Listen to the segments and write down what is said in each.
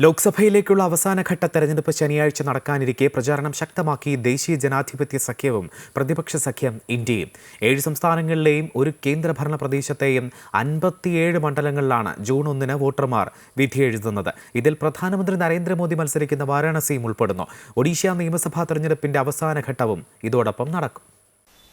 ലോക്സഭയിലേക്കുള്ള അവസാനഘട്ട തെരഞ്ഞെടുപ്പ് ശനിയാഴ്ച നടക്കാനിരിക്കെ പ്രചാരണം ശക്തമാക്കി ദേശീയ ജനാധിപത്യ സഖ്യവും പ്രതിപക്ഷ സഖ്യം ഇന്ത്യയും. ഏഴ് സംസ്ഥാനങ്ങളിലെയും ഒരു കേന്ദ്രഭരണ പ്രദേശത്തെയും അൻപത്തിയേഴ് മണ്ഡലങ്ങളിലാണ് ജൂൺ ഒന്നിന് വോട്ടർമാർ വിധിയെഴുതുന്നത്. ഇതിൽ പ്രധാനമന്ത്രി നരേന്ദ്രമോദി മത്സരിക്കുന്ന വാരാണസിയും ഉൾപ്പെടുന്നു. ഒഡീഷ നിയമസഭാ തെരഞ്ഞെടുപ്പിന്റെ അവസാനഘട്ടവും ഇതോടൊപ്പം നടക്കും.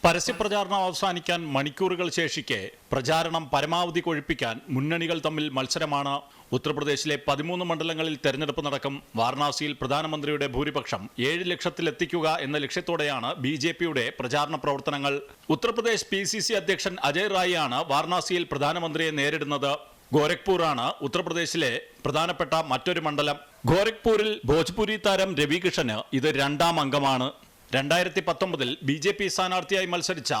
പരസ്യപ്രചാരണം അവസാനിക്കാൻ മണിക്കൂറുകൾ ശേഷിക്കെ പ്രചാരണം പരമാവധി കൊഴുപ്പിക്കാൻ മുന്നണികൾ തമ്മിൽ മത്സരമാണ് ഉത്തർപ്രദേശിലെ പതിമൂന്ന് മണ്ഡലങ്ങളിൽ തെരഞ്ഞെടുപ്പ് നടക്കും. വാരണാസിയിൽ പ്രധാനമന്ത്രിയുടെ ഭൂരിപക്ഷം ഏഴ് ലക്ഷത്തിലെത്തിക്കുക എന്ന ലക്ഷ്യത്തോടെയാണ് ബി ജെ പിയുടെ പ്രചാരണ പ്രവർത്തനങ്ങൾ. ഉത്തർപ്രദേശ് പി സി സി അധ്യക്ഷൻ അജയ് റായിയാണ് വാരണാസിയിൽ പ്രധാനമന്ത്രിയെ നേരിടുന്നത്. ഗോരഖ്പൂറാണ് ഉത്തർപ്രദേശിലെ പ്രധാനപ്പെട്ട മറ്റൊരു മണ്ഡലം. ഗോരഖ്പൂരിൽ ഭോജ്പുരി താരം രവികിഷന് ഇത് രണ്ടാം അംഗമാണ്. രണ്ടായിരത്തി പത്തൊമ്പതിൽ ബി ജെ പി സ്ഥാനാർത്ഥിയായി മത്സരിച്ച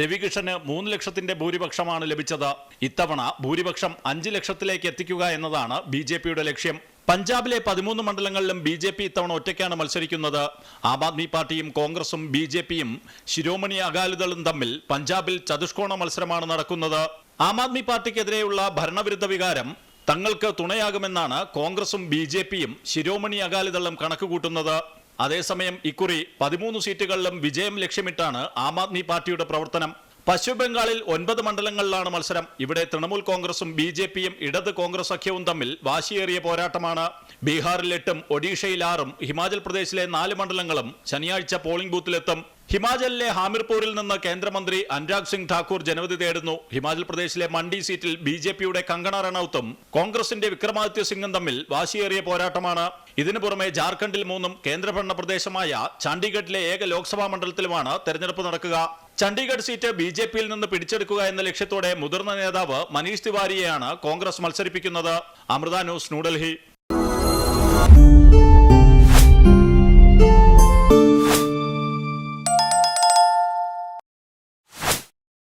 രവികൃഷ്ണന് മൂന്ന് ലക്ഷത്തിന്റെ ഭൂരിപക്ഷമാണ് ലഭിച്ചത്. ഇത്തവണ ഭൂരിപക്ഷം അഞ്ച് ലക്ഷത്തിലേക്ക് എത്തിക്കുക എന്നതാണ് ബി ജെ പിയുടെ ലക്ഷ്യം. പഞ്ചാബിലെ പതിമൂന്ന് മണ്ഡലങ്ങളിലും ബി ജെ പി ഇത്തവണ ഒറ്റയ്ക്കാണ് മത്സരിക്കുന്നത്. ആം ആദ്മി പാർട്ടിയും കോൺഗ്രസും ബി ജെ പിയും ശിരോമണി അകാലിദളും തമ്മിൽ പഞ്ചാബിൽ ചതുഷ്കോണ മത്സരമാണ് നടക്കുന്നത്. ആം ആദ്മി പാർട്ടിക്കെതിരെയുള്ള ഭരണവിരുദ്ധ വികാരം തങ്ങൾക്ക് തുണയാകുമെന്നാണ് കോൺഗ്രസും ബി ജെ പിയും ശിരോമണി അകാലിദളും കണക്കുകൂട്ടുന്നത്. അതേസമയം ഇക്കുറി പതിമൂന്ന് സീറ്റുകളിലും വിജയം ലക്ഷ്യമിട്ടാണ് ആം ആദ്മി പാർട്ടിയുടെ പ്രവർത്തനം. പശ്ചിമ ബംഗാളിൽ ഒൻപത് മണ്ഡലങ്ങളിലാണ് മത്സരം. ഇവിടെ തൃണമൂൽ കോൺഗ്രസും ബി ജെ പിയും ഇടത് കോൺഗ്രസ് സഖ്യവും തമ്മിൽ വാശിയേറിയ പോരാട്ടമാണ്. ബീഹാറിൽ എട്ടും ഒഡീഷയിൽ ആറും. ഹിമാചൽ പ്രദേശിലെ നാല് മണ്ഡലങ്ങളും ശനിയാഴ്ച പോളിംഗ് ബൂത്തിലെത്തും. ഹിമാചലിലെ ഹാമിർപൂരിൽ നിന്ന് കേന്ദ്രമന്ത്രി അനുരാഗ് സിംഗ് ഠാക്കൂർ ജനവിധി തേടുന്നു. ഹിമാചൽ പ്രദേശിലെ മണ്ഡി സീറ്റിൽ ബി ജെ പിയുടെ കങ്കണ റണൌത്തും കോൺഗ്രസിന്റെ വിക്രമാദിത്യ സിംഗും തമ്മിൽ വാശിയേറിയ പോരാട്ടമാണ്. ഇതിനു പുറമെ ജാർഖണ്ഡിൽ മൂന്നും കേന്ദ്രഭരണ പ്രദേശമായ ചണ്ഡീഗഡിലെ ഏക ലോക്സഭാ മണ്ഡലത്തിലുമാണ് തെരഞ്ഞെടുപ്പ് നടക്കുക. ചണ്ഡീഗഡ് സീറ്റ് ബി ജെ പിയിൽ നിന്ന് പിടിച്ചെടുക്കുക എന്ന ലക്ഷ്യത്തോടെ മുതിർന്ന നേതാവ് മനീഷ് തിവാരിയെയാണ് കോൺഗ്രസ് മത്സരിപ്പിക്കുന്നത്. അമൃത ന്യൂസ് ന്യൂഡൽഹി.